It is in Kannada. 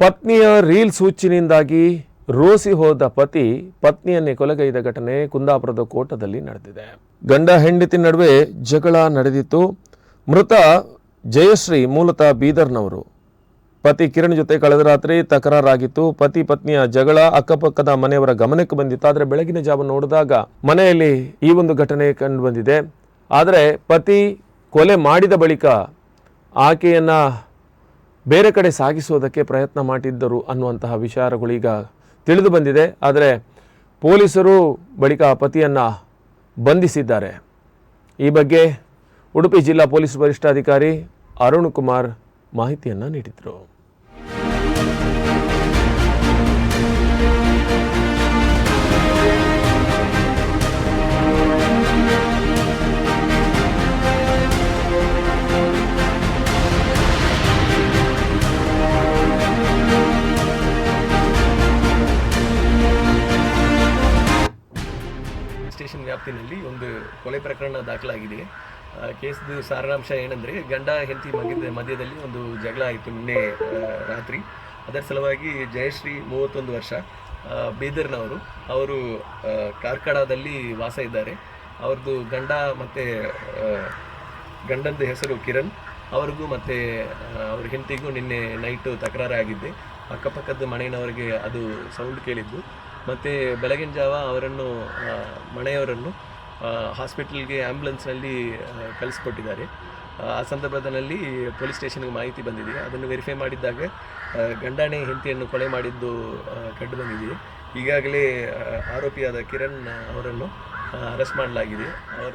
ಪತ್ನಿಯ ರೀಲ್ ಸೂಚಿನಿಂದಾಗಿ ರೋಸಿ ಹೋದ ಪತಿ ಪತ್ನಿಯನ್ನೇ ಕೊಲೆಗೈದ ಘಟನೆ ಕುಂದಾಪುರದ ಕೋಟದಲ್ಲಿ ನಡೆದಿದೆ. ಗಂಡ ಹೆಂಡತಿ ನಡುವೆ ಜಗಳ ನಡೆದಿತ್ತು. ಮೃತ ಜಯಶ್ರೀ ಮೂಲತಃ ಬೀದರ್ನವರು. ಪತಿ ಕಿರಣ್ ಜೊತೆ ಕಳೆದ ರಾತ್ರಿ ತಕರಾರಾಗಿತ್ತು. ಪತಿ ಪತ್ನಿಯ ಜಗಳ ಅಕ್ಕಪಕ್ಕದ ಮನೆಯವರ ಗಮನಕ್ಕೆ ಬಂದಿತ್ತು ಆದರೆ ಬೆಳಗಿನ ಜಾವ ನೋಡಿದಾಗ ಮನೆಯಲ್ಲಿ ಈ ಒಂದು ಘಟನೆ ಕಂಡು ಬಂದಿದೆ. ಆದರೆ ಪತಿ ಕೊಲೆ ಮಾಡಿದ ಬಳಿಕ ಆಕೆಯನ್ನ ಬೇರೆ ಕಡೆ ಸಾಗಿಸೋದಕ್ಕೆ ಪ್ರಯತ್ನ ಮಾಡಿದ್ದರು ಅನ್ನುವಂತಹ ವಿಚಾರಗಳು ಈಗ ತಿಳಿದು ಬಂದಿದೆ. ಆದರೆ ಪೊಲೀಸರು ಬಳಿಕ ಪತಿಯನ್ನು ಬಂಧಿಸಿದ್ದಾರೆ. ಈ ಬಗ್ಗೆ ಉಡುಪಿ ಜಿಲ್ಲಾ ಪೊಲೀಸ್ ವರಿಷ್ಠಾಧಿಕಾರಿ ಅರುಣ್ ಕುಮಾರ್ ಮಾಹಿತಿಯನ್ನು ನೀಡಿದರು. ಸ್ಟೇಷನ್ ವ್ಯಾಪ್ತಿನಲ್ಲಿ ಒಂದು ಕೊಲೆ ಪ್ರಕರಣ ದಾಖಲಾಗಿದೆ. ಕೇಸ್ದು ಸಾರಾಂಶ ಏನಂದರೆ, ಗಂಡ ಹೆಂಡತಿ ಮಗಿದ ಮಧ್ಯದಲ್ಲಿ ಒಂದು ಜಗಳ ಆಯಿತು ನಿನ್ನೆ ರಾತ್ರಿ. ಅದರ ಸಲುವಾಗಿ ಜಯಶ್ರೀ ಮೂವತ್ತೊಂದು ವರ್ಷ ಬೀದರ್ನವರು, ಅವರು ಕಾರ್ಕಳದಲ್ಲಿ ವಾಸ ಇದ್ದಾರೆ. ಅವ್ರದ್ದು ಗಂಡ ಮತ್ತು ಗಂಡಂದು ಹೆಸರು ಕಿರಣ್. ಅವ್ರಿಗೂ ಮತ್ತು ಅವ್ರ ಹೆಂಡತಿಗೂ ನಿನ್ನೆ ನೈಟು ತಕರಾರಾಗಿದ್ದೆ. ಅಕ್ಕಪಕ್ಕದ ಮನೆಯವರಿಗೆ ಅದು ಸೌಂಡ್ ಕೇಳಿದ್ದು. ಮತ್ತು ಬೆಳಗಿನ ಜಾವ ಅವರನ್ನು ಮನೆಯವರನ್ನು ಹಾಸ್ಪಿಟಲ್ಗೆ ಆ್ಯಂಬುಲೆನ್ಸ್ನಲ್ಲಿ ಕಳಿಸ್ಕೊಟ್ಟಿದ್ದಾರೆ. ಆ, ಸಂದರ್ಭದಲ್ಲಿ ಪೊಲೀಸ್ ಸ್ಟೇಷನ್ಗೆ ಮಾಹಿತಿ ಬಂದಿದೆ. ಅದನ್ನು ವೆರಿಫೈ ಮಾಡಿದ್ದಾಗ ಗಂಡಾಣೆ ಹೆಂಡತಿಯನ್ನು ಕೊಲೆ ಮಾಡಿದ್ದು ಕಂಡು ಬಂದಿದೆ. ಈಗಾಗಲೇ ಆರೋಪಿಯಾದ ಕಿರಣ್ ಅವರನ್ನು ಅರೆಸ್ಟ್ ಮಾಡಲಾಗಿದೆ. ಅವ್ರದ್ದು